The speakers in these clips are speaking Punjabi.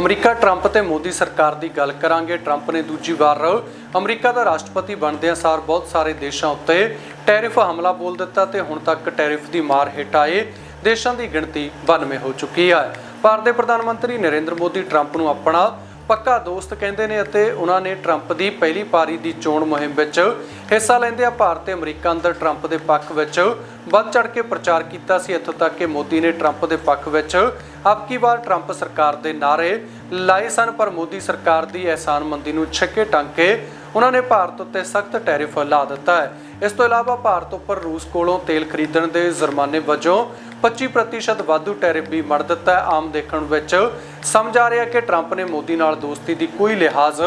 ਅਮਰੀਕਾ ਟਰੰਪ ਤੇ ਮੋਦੀ ਸਰਕਾਰ ਦੀ ਗੱਲ ਕਰਾਂਗੇ। ਟਰੰਪ ਨੇ ਦੂਜੀ ਵਾਰ ਅਮਰੀਕਾ ਦਾ ਰਾਸ਼ਟਰਪਤੀ ਬਣਦਿਆਂ ਸਾਰ ਬਹੁਤ ਸਾਰੇ ਦੇਸ਼ਾਂ ਉੱਤੇ ਟੈਰਿਫ ਹਮਲਾ ਬੋਲ ਦਿੱਤਾ ਤੇ ਹੁਣ ਤੱਕ ਟੈਰਿਫ ਦੀ ਮਾਰ ਹੇਠ ਆਏ ਦੇਸ਼ਾਂ ਦੀ ਗਿਣਤੀ 92 ਹੋ ਚੁੱਕੀ ਹੈ ਭਾਰਤ ਦੇ ਪ੍ਰਧਾਨ ਮੰਤਰੀ ਨਰਿੰਦਰ ਮੋਦੀ ਟਰੰਪ ਨੂੰ ਆਪਣਾ ਪੱਕਾ ਦੋਸਤ ਕਹਿੰਦੇ ਨੇ ਅਤੇ ਉਹਨਾਂ ਨੇ ਟਰੰਪ ਦੀ ਪਹਿਲੀ ਪਾਰੀ ਦੀ ਚੋਣ ਮੁਹਿੰਮ ਵਿੱਚ ਹਿੱਸਾ ਲੈਂਦਿਆਂ ਭਾਰਤ ਤੇ ਅਮਰੀਕਾ ਅੰਦਰ ਟਰੰਪ ਦੇ ਪੱਖ ਵਿੱਚ ਵੱਧ ਚੜ ਕੇ ਪ੍ਰਚਾਰ ਕੀਤਾ ਸੀ। ਇੱਥੋਂ ਤੱਕ ਕਿ ਮੋਦੀ ਨੇ ਟਰੰਪ ਦੇ ਪੱਖ ਵਿੱਚ ਆਪਕੀ ਵਾਰ ਟਰੰਪ ਸਰਕਾਰ ਦੇ ਨਾਰੇ ਲਾਏ ਸਨ, ਪਰ ਮੋਦੀ ਸਰਕਾਰ ਦੀ ਅਹਿਸਾਨਮੰਦੀ ਨੂੰ ਛੱਕੇ ਟੰਗ ਕੇ ਉਹਨਾਂ ਨੇ ਭਾਰਤ ਉੱਤੇ ਸਖਤ ਟੈਰਿਫ ਲਾ ਦਿੱਤਾ ਹੈ। ਇਸ ਤੋਂ ਇਲਾਵਾ ਭਾਰਤ ਉੱਪਰ ਰੂਸ ਕੋਲੋਂ ਤੇਲ ਖਰੀਦਣ ਦੇ ਜੁਰਮਾਨੇ ਵਜੋਂ 25% ਵਾਧੂ ਟੈਰਿਫ ਵੀ ਮੜ ਦਿੱਤਾ ਹੈ। ਆਮ ਦੇਖਣ ਵਿੱਚ ਸਮਝ ਆ ਰਿਹਾ ਕਿ ਟਰੰਪ ਨੇ ਮੋਦੀ ਨਾਲ ਦੋਸਤੀ ਦੀ ਕੋਈ ਲਿਹਾਜ਼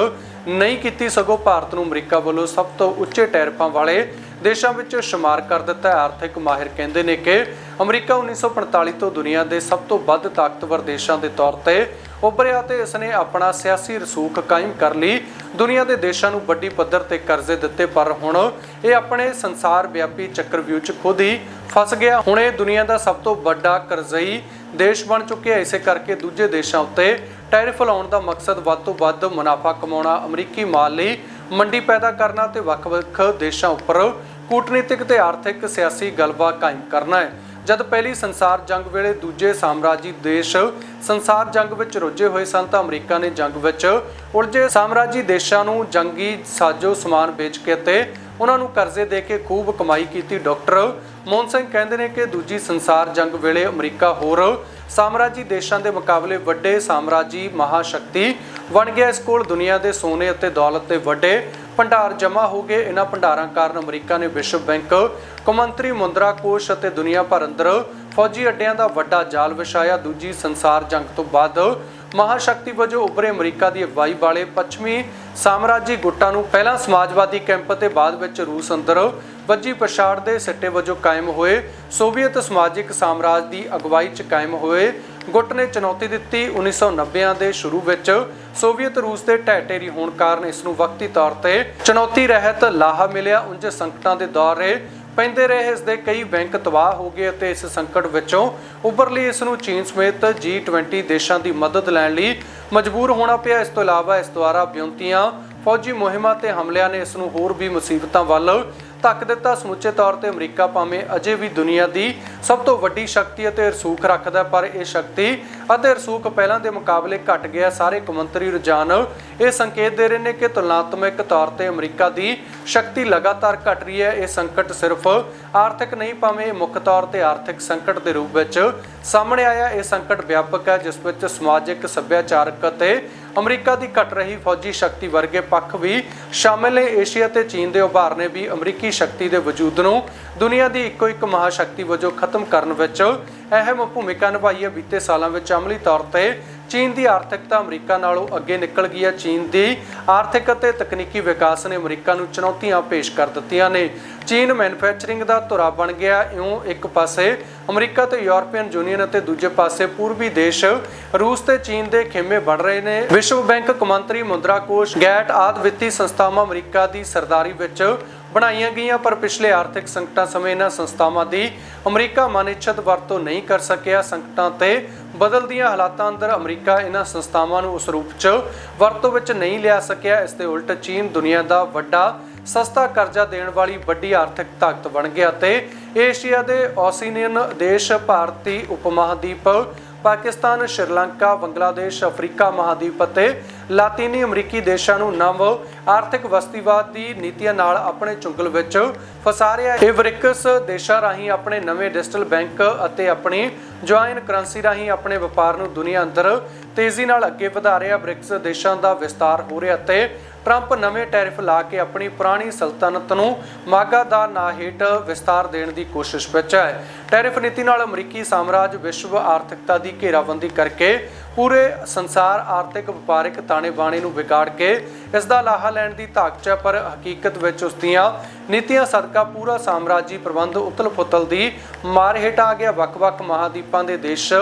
ਨਹੀਂ ਕੀਤੀ। ਸਗੋਂ ਭਾਰਤ ਨੂੰ ਅਮਰੀਕਾ ਵੱਲੋਂ ਸਭ ਤੋਂ ਉੱਚੇ ਟੈਰਿਫਾਂ ਵਾਲੇ ਦੇਸ਼ਾਂ ਵਿੱਚ ਸ਼ੁਮਾਰ ਕਰ ਦਿੱਤਾ ਹੈ। ਆਰਥਿਕ ਮਾਹਿਰ ਕਹਿੰਦੇ ਨੇ ਕਿ ਅਮਰੀਕਾ 1945 ਤੋਂ ਦੁਨੀਆ ਦੇ ਸਭ ਤੋਂ ਵੱਧ ਤਾਕਤਵਰ ਦੇਸ਼ਾਂ ਦੇ ਤੌਰ ਤੇ ਉੱਭਰਿਆ ਤੇ ਇਸ ਨੇ ਆਪਣਾ ਸਿਆਸੀ ਰਸੂਖ ਕਾਇਮ ਕਰ ਲਈ। ਦੁਨੀਆ ਦੇ ਦੇਸ਼ਾਂ ਨੂੰ ਵੱਡੀ ਪੱਧਰ ਤੇ ਕਰਜ਼ੇ ਦਿੱਤੇ, ਪਰ ਹੁਣ ਇਹ ਆਪਣੇ ਸੰਸਾਰ ਵਿਆਪੀ ਚੱਕਰਵਿਊਹ 'ਚ ਖੁਦ ਹੀ ਫਸ ਗਿਆ। ਹੁਣ ਇਹ ਦੁਨੀਆ ਦਾ ਸਭ ਤੋਂ ਵੱਡਾ ਕਰਜ਼ਈ ਦੇਸ਼ ਬਣ ਚੁੱਕਿਆ ਇਸੇ ਕਰਕੇ ਦੂਜੇ ਦੇਸ਼ਾਂ ਉੱਤੇ ਟੈਰਿਫ ਲਾਉਣ ਦਾ ਮਕਸਦ ਵੱਧ ਤੋਂ ਵੱਧ ਮੁਨਾਫਾ ਕਮਾਉਣਾ, ਅਮਰੀਕੀ ਮਾਲ ਲਈ ਮੰਡੀ ਪੈਦਾ ਕਰਨਾ ਤੇ ਵੱਖ-ਵੱਖ ਦੇਸ਼ਾਂ ਉੱਪਰ ਕੂਟਨੀਤਿਕ ਤੇ ਆਰਥਿਕ ਸਿਆਸੀ ਗੱਲਬਾਤ ਕਾਇਮ ਕਰਨਾ ਹੈ। ਜਦ ਪਹਿਲੀ ਸੰਸਾਰ ਜੰਗ ਵੇਲੇ ਦੂਜੇ ਸਾਮਰਾਜੀ ਦੇਸ਼ ਸੰਸਾਰ ਜੰਗ ਵਿੱਚ ਰੁੱਝੇ ਹੋਏ ਸਨ ਤਾਂ ਅਮਰੀਕਾ ਨੇ ਜੰਗ ਵਿੱਚ ਉਲਝੇ। ਸਾਮਰਾਜੀ ਦੇਸ਼ਾਂ ਨੂੰ ਜੰਗੀ ਸਾਜੋ ਸਮਾਨ ਵੇਚ ਕੇ ਤੇ ਉਹਨਾਂ ਨੂੰ ਕਰਜ਼ੇ ਦੇ ਕੇ ਖੂਬ ਕਮਾਈ ਕੀਤੀ। ਡਾਕਟਰ ਮੋਹਨ ਸਿੰਘ ਕਹਿੰਦੇ ਨੇ ਕਿ ਦੂਜੀ ਸੰਸਾਰ ਜੰਗ ਵੇਲੇ ਅਮਰੀਕਾ ਹੋਰ ਸਾਮਰਾਜੀ ਦੇਸ਼ਾਂ ਦੇ ਮੁਕਾਬਲੇ ਵੱਡੇ ਸਾਮਰਾਜੀ ਮਹਾਸ਼ਕਤੀ ਬਣ ਗਿਆ। ਇਸ ਕੋਲ ਦੁਨੀਆ ਦੇ ਸੋਨੇ ਅਤੇ ਦੌਲਤ ਦੇ ਵੱਡੇ ਭੰਡਾਰ ਜਮ੍ਹਾਂ ਹੋ ਗਏ। ਇਹਨਾਂ ਭੰਡਾਰਾਂ ਕਾਰਨ ਅਮਰੀਕਾ ਨੇ ਵਿਸ਼ਵ ਬੈਂਕ, ਕੌਮਾਂਤਰੀ ਮੁੰਦਰਾ ਕੋਸ਼ ਅਤੇ ਦੁਨੀਆ ਭਰ ਅੰਦਰ ਫੌਜੀ ਅੱਡਿਆਂ ਦਾ ਵੱਡਾ ਜਾਲ ਵਿਛਾਇਆ। ਦੂਜੀ ਸੰਸਾਰ ਜੰਗ ਤੋਂ ਬਾਅਦ ਮਹਾਸ਼ਕਤੀ ਵਜੋਂ ਉੱਭਰੇ ਅਮਰੀਕਾ ਦੀ ਅਗਵਾਈ ਵਾਲੇ ਪੱਛਮੀ ਸਾਮਰਾਜੀ ਗੁੱਟਾਂ ਨੂੰ ਪਹਿਲਾਂ ਸਮਾਜਵਾਦੀ ਕੈਂਪ ਤੇ ਬਾਅਦ ਵਿੱਚ ਰੂਸ ਅੰਦਰ ਵੱਜੀ ਪਛਾੜ ਦੇ ਸਿੱਟੇ ਵਜੋਂ ਕਾਇਮ ਹੋਏ। ਸੋਵੀਅਤ ਸਮਾਜਿਕ ਸਾਮਰਾਜ ਦੀ ਅਗਵਾਈ 'ਚ ਕਾਇਮ ਹੋਏ ਗੁੱਟ ਨੇ ਚੁਣੌਤੀ ਦਿੱਤੀ 1990ਾਂ ਦੇ ਸ਼ੁਰੂ ਵਿੱਚ। ਸੋਵੀਅਤ ਰੂਸ ਦੇ ਢਹਿ ਹੋਣ ਕਾਰਨ ਇਸ ਨੂੰ ਵਕਤੀ ਤੌਰ ਤੇ ਚੁਣੌਤੀ ਰਹਿਤ ਲਾਹਾ ਮਿਲਿਆ। ਉਂਝ ਸੰਕਟਾਂ ਦੇ ਦੌਰੇ ਪੈਂਦੇ ਰਹੇ ਇਸ ਦੇ ਕਈ ਬੈਂਕ ਤਬਾਹ ਹੋ ਗਏ ਅਤੇ ਇਸ ਸੰਕਟ ਵਿੱਚੋਂ ਉੱਭਰ ਲਈ ਇਸ ਨੂੰ ਚੀਨ ਸਮੇਤ G20 ਦੇਸ਼ਾਂ ਦੀ ਮਦਦ ਲੈਣ ਲਈ ਮਜਬੂਰ ਹੋਣਾ ਪਿਆ। ਇਸ ਤੋਂ ਇਲਾਵਾ ਇਸ ਦੁਆਰਾ ਬਿਉਂਤੀਆਂ ਫੌਜੀ ਮੁਹਿੰਮਾਂ ਤੇ ਹਮਲਿਆਂ ਨੇ ਇਸ ਨੂੰ ਹੋਰ ਵੀ ਮੁਸੀਬਤਾਂ ਵੱਲ ਧੱਕ ਦਿੱਤਾ। ਸਮੁੱਚੇ ਤੌਰ ਤੇ ਅਮਰੀਕਾ ਭਾਵੇਂ ਅਜੇ ਵੀ ਦੁਨੀਆ ਦੀ ਸਭ ਤੋਂ ਵੱਡੀ ਸ਼ਕਤੀ ਅਤੇ ਰਸੂਖ ਰੱਖਦਾ ਪਰ ਇਹ ਸ਼ਕਤੀ ਅਤੇ ਰਸੂਖ ਪਹਿਲਾਂ ਦੇ ਮੁਕਾਬਲੇ ਘਟ ਗਿਆ। ਸਾਰੇ ਕੌਮਾਂਤਰੀ ਰੁਝਾਨ ਇਹ ਸੰਕੇਤ ਦੇ ਰਹੇ ਨੇ ਕਿ ਤੁਲਨਾਤਮਕ ਤੌਰ ਤੇ ਅਮਰੀਕਾ ਦੀ ਸ਼ਕਤੀ ਲਗਾਤਾਰ ਘਟ ਰਹੀ ਹੈ। ਇਹ ਸੰਕਟ ਸਿਰਫ ਆਰਥਿਕ ਨਹੀਂ, ਭਾਵੇਂ ਮੁੱਖ ਤੌਰ ਤੇ ਆਰਥਿਕ ਸੰਕਟ ਦੇ ਰੂਪ ਵਿੱਚ ਸਾਹਮਣੇ ਆਇਆ। ਇਹ ਸੰਕਟ ਵਿਆਪਕ ਹੈ, ਜਿਸ ਵਿੱਚ ਸਮਾਜਿਕ, ਸੱਭਿਆਚਾਰਕ ਅਤੇ ਅਮਰੀਕਾ ਦੀ ਘਟ ਰਹੀ ਫੌਜੀ ਸ਼ਕਤੀ ਵਰਗੇ ਪੱਖ ਵੀ ਸ਼ਾਮਿਲ ਨੇ। ਏਸ਼ੀਆ ਤੇ ਚੀਨ ਦੇ ਉਭਾਰ ਨੇ ਵੀ ਅਮਰੀਕੀ ਸ਼ਕਤੀ ਦੇ ਵਜੂਦ ਨੂੰ ਦੁਨੀਆ ਦੀ ਇੱਕੋ ਇੱਕ ਮਹਾਸ਼ਕਤੀ ਵਜੋਂ ਖਤਮ ਕਰਨ ਵਿੱਚ ਅਹਿਮ ਭੂਮਿਕਾ ਨਿਭਾਈ ਹੈ। ਬੀਤੇ ਸਾਲਾਂ ਵਿੱਚ ਅਮਲੀ ਤੌਰ ਤੇ ਚੀਨ ਦੀ ਆਰਥਿਕਤਾ ਅਮਰੀਕਾ ਨਾਲੋਂ ਅੱਗੇ ਨਿਕਲ ਗਈ ਹੈ। ਚੀਨ ਦੀ ਆਰਥਿਕ ਅਤੇ ਤਕਨੀਕੀ ਵਿਕਾਸ ਨੇ ਅਮਰੀਕਾ ਨੂੰ ਚੁਣੌਤੀਆਂ ਪੇਸ਼ ਕਰ ਦਿੱਤੀਆਂ ਨੇ। ਚੀਨ ਮੈਨੂਫੈਕਚਰਿੰਗ ਦਾ ਧੁਰਾ ਬਣ ਗਿਆ। ਇਉਂ ਇੱਕ ਪਾਸੇ ਅਮਰੀਕਾ ਤੇ ਯੂਰਪੀਅਨ ਯੂਨੀਅਨ ਅਤੇ ਦੂਜੇ ਪਾਸੇ ਪੂਰਬੀ ਦੇਸ਼ ਰੂਸ ਤੇ ਚੀਨ ਦੇ ਖੇਮੇ ਬਣ ਰਹੇ ਨੇ। ਵਿਸ਼ਵ ਬੈਂਕ ਕੌਮਾਂਤਰੀ ਮੁੰਦਰਾ ਕੋਸ਼ ਗੈਟ ਆਦ ਵਿੱਤੀ ਸੰਸਥਾਵਾਂ ਅਮਰੀਕਾ ਦੀ ਸਰਦਾਰੀ ਵਿੱਚ ਬਣਾਈਆਂ ਗਈਆਂ, ਪਰ ਪਿਛਲੇ ਆਰਥਿਕ ਸੰਕਟਾਂ ਸਮੇਂ ਇਹਨਾਂ ਸੰਸਥਾਵਾਂ ਦੀ ਅਮਰੀਕਾ ਮਨਿੱਛਤ ਵਰਤੋਂ ਨਹੀਂ ਕਰ ਸਕਿਆ। ਸੰਕਟਾਂ ਤੇ ਬਦਲਦੀਆਂ ਹਾਲਾਤਾਂ ਅੰਦਰ ਅਮਰੀਕਾ ਇਹਨਾਂ ਸੰਸਥਾਵਾਂ ਨੂੰ ਉਸ ਰੂਪ 'ਚ ਵਰਤੋਂ ਵਿੱਚ ਨਹੀਂ ਲਿਆ ਸਕਿਆ, ਇਸ ਦੇ ਉਲਟ ਚੀਨ ਦੁਨੀਆ ਦਾ ਵੱਡਾ ਸਸਤਾ ਕਰਜ਼ਾ ਦੇਣ ਵਾਲੀ ਵੱਡੀ ਆਰਥਿਕ ਤਾਕਤ ਬਣ ਗਿਆ ਤੇ ਏਸ਼ੀਆ ਦੇ ਓਸੀਨੀਅਨ ਦੇਸ਼ ਭਾਰਤੀ ਉਪਮਹਾਦੀਪ, ਪਾਕਿਸਤਾਨ, ਸ਼੍ਰੀਲੰਕਾ, ਬੰਗਲਾਦੇਸ਼, ਅਫਰੀਕਾ ਮਹਾਦੀਪ ਅਤੇ ਲਾਤੀਨੀ ਅਮਰੀਕੀ ਦੇਸ਼ਾਂ ਨੂੰ ਨਵ ਆਰਥਿਕ ਵਸਤੀਵਾਦ ਦੀ ਨੀਤੀਆਂ ਨਾਲ ਆਪਣੇ ਚੁੰਗਲ ਵਿੱਚ ਫਸਾ ਰਿਹਾ ਹੈ। ਇਹ ਬ੍ਰਿਕਸ ਦੇਸ਼ਾਂ ਰਾਹੀਂ ਆਪਣੇ ਨਵੇਂ ਡਿਜੀਟਲ ਬੈਂਕ ਅਤੇ ਆਪਣੀ ਜੁਆਇਨ ਕਰੰਸੀ ਰਾਹੀਂ ਆਪਣੇ ਵਪਾਰ ਨੂੰ ਦੁਨੀਆ ਅੰਦਰ ਤੇਜ਼ੀ ਨਾਲ ਅੱਗੇ ਵਧਾ ਰਿਹਾ। ਬ੍ਰਿਕਸ ਦੇਸ਼ਾਂ ਦਾ ਵਿਸਤਾਰ ਹੋ ਰਿਹਾ ਤੇ ਟਰੰਪ ਨਵੇਂ ਟੈਰਿਫ ਲਾ ਕੇ ਆਪਣੀ ਪੁਰਾਣੀ ਸਲਤਨਤ ਨੂੰ ਮਾਗਾ ਦਾ ਨਾਂ ਹੇਠ ਵਿਸਤਾਰ ਦੇਣ ਦੀ ਕੋਸ਼ਿਸ਼ ਵਿੱਚ ਹੈ। ਟੈਰਿਫ ਨੀਤੀ ਨਾਲ ਅਮਰੀਕੀ ਸਾਮਰਾਜ ਵਿਸ਼ਵ ਆਰਥਿਕਤਾ ਦੀ ਘੇਰਾਬੰਦੀ ਕਰਕੇ ਪੂਰੇ ਸੰਸਾਰ ਆਰਥਿਕ ਵਪਾਰਿਕ ਤਾਣੇ ਬਾਣੇ ਨੂੰ ਵਿਗਾੜ ਕੇ ਇਸ ਦਾ ਲਾਹਾ ਲੈਣ ਦੀ ਤਾਕ ਹੈ, ਪਰ ਹਕੀਕਤ ਵਿੱਚ ਉਸ ਦੀਆਂ ਨੀਤੀਆਂ ਸਦਕਾ ਪੂਰਾ ਸਾਮਰਾਜੀ ਪ੍ਰਬੰਧ ਉਤਲ-ਫੁਤਲ ਦੀ ਮਾਰ ਹੇਠ ਆ ਗਿਆ। ਵੱਖ-ਵੱਖ ਮਹਾਦੀਪਾਂ ਦੇ ਦੇਸ਼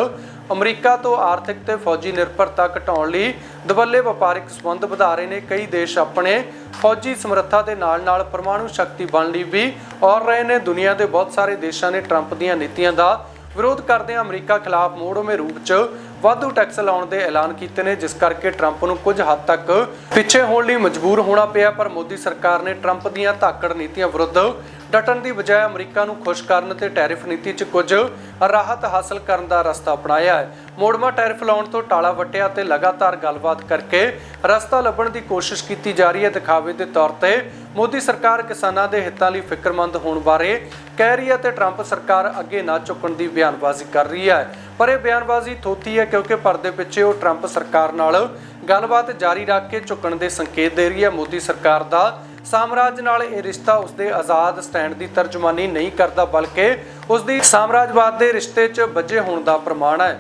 ਅਮਰੀਕਾ ਤੋਂ ਆਰਥਿਕ ਤੇ ਫੌਜੀ ਨਿਰਭਰਤਾ ਘਟਾਉਣ ਲਈ ਦਬੱਲੇ ਵਪਾਰਿਕ ਸੰਬੰਧ ਵਧਾ ਰਹੇ ਨੇ। ਕਈ ਦੇਸ਼ ਆਪਣੇ ਫੌਜੀ ਸਮਰੱਥਾ ਦੇ ਨਾਲ-ਨਾਲ ਪਰਮਾਣੂ ਸ਼ਕਤੀ ਬਣ ਲਈ ਵੀ ਔਰ ਰਹੇ ਨੇ। ਦੁਨੀਆ ਦੇ ਬਹੁਤ ਸਾਰੇ ਦੇਸ਼ਾਂ ਨੇ ਟਰੰਪ ਦੀਆਂ ਨੀਤੀਆਂ ਦਾ ਵਿਰੋਧ ਕਰਦਿਆਂ ਅਮਰੀਕਾ ਖਿਲਾਫ ਮੋੜਵੇਂ ਰੂਪ 'ਚ ਵਾਧੂ ਟੈਕਸ ਲਾਉਣ ਦੇ ਐਲਾਨ ਕੀਤੇ ਨੇ, ਜਿਸ ਕਰਕੇ ਟਰੰਪ ਨੂੰ ਕੁਝ ਹੱਦ ਤੱਕ ਪਿੱਛੇ ਹੋਣ ਲਈ ਮਜਬੂਰ ਹੋਣਾ ਪਿਆ, ਪਰ ਮੋਦੀ ਸਰਕਾਰ ਨੇ ਟਰੰਪ ਦੀਆਂ ਧਾਕੜ ਨੀਤੀਆਂ ਵਿਰੁੱਧ ਡਟਣ ਦੀ ਬਜਾਏ ਅਮਰੀਕਾ ਨੂੰ ਖੁਸ਼ ਕਰਨ ਤੇ ਟੈਰਿਫ ਨੀਤੀ 'ਚ ਕੁਝ ਰਾਹਤ ਹਾਸਲ ਕਰਨ ਦਾ ਰਸਤਾ ਅਪਣਾਇਆ ਹੈ। ਮੋੜਮਾ ਟੈਰਿਫ ਲਾਉਣ ਤੋਂ ਟਾਲਾ ਵੱਟਿਆ ਤੇ ਲਗਾਤਾਰ ਗੱਲਬਾਤ ਕਰਕੇ ਰਸਤਾ ਲੱਭਣ ਦੀ ਕੋਸ਼ਿਸ਼ ਕੀਤੀ ਜਾ ਰਹੀ ਹੈ। ਦਿਖਾਵੇ ਦੇ ਤੌਰ ਤੇ ਮੋਦੀ ਸਰਕਾਰ ਕਿਸਾਨਾਂ ਦੇ ਹਿੱਤਾਂ ਲਈ ਫਿਕਰਮੰਦ ਹੋਣ ਬਾਰੇ ਕਹਿ ਰਹੀ ਹੈ ਤੇ ਟਰੰਪ ਸਰਕਾਰ ਅੱਗੇ ਨਾ ਝੁਕਣ ਦੀ ਬਿਆਨਬਾਜ਼ੀ ਕਰ ਰਹੀ ਹੈ। ਪਰ ਇਹ ਬਿਆਨਬਾਜ਼ੀ ਥੋਤੀ ਹੈ ਕਿਉਂਕਿ ਪਰਦੇ ਪਿੱਛੇ ਉਹ ਟਰੰਪ ਸਰਕਾਰ ਨਾਲ ਗੱਲਬਾਤ ਜਾਰੀ ਰੱਖ ਕੇ ਝੁਕਣ ਦੇ ਸੰਕੇਤ ਦੇ ਰਹੀ ਹੈ। ਮੋਦੀ ਸਰਕਾਰ ਦਾ ਸਾਮਰਾਜ ਨਾਲ ਇਹ ਰਿਸ਼ਤਾ ਉਸਦੇ ਆਜ਼ਾਦ ਸਟੈਂਡ ਦੀ ਤਰਜਮਾਨੀ ਨਹੀਂ ਕਰਦਾ, ਬਲਕਿ ਉਸਦੀ ਸਾਮਰਾਜਵਾਦ ਦੇ ਰਿਸ਼ਤੇ 'ਚ ਵੱਜੇ ਹੋਣ ਦਾ ਪ੍ਰਮਾਣ ਹੈ।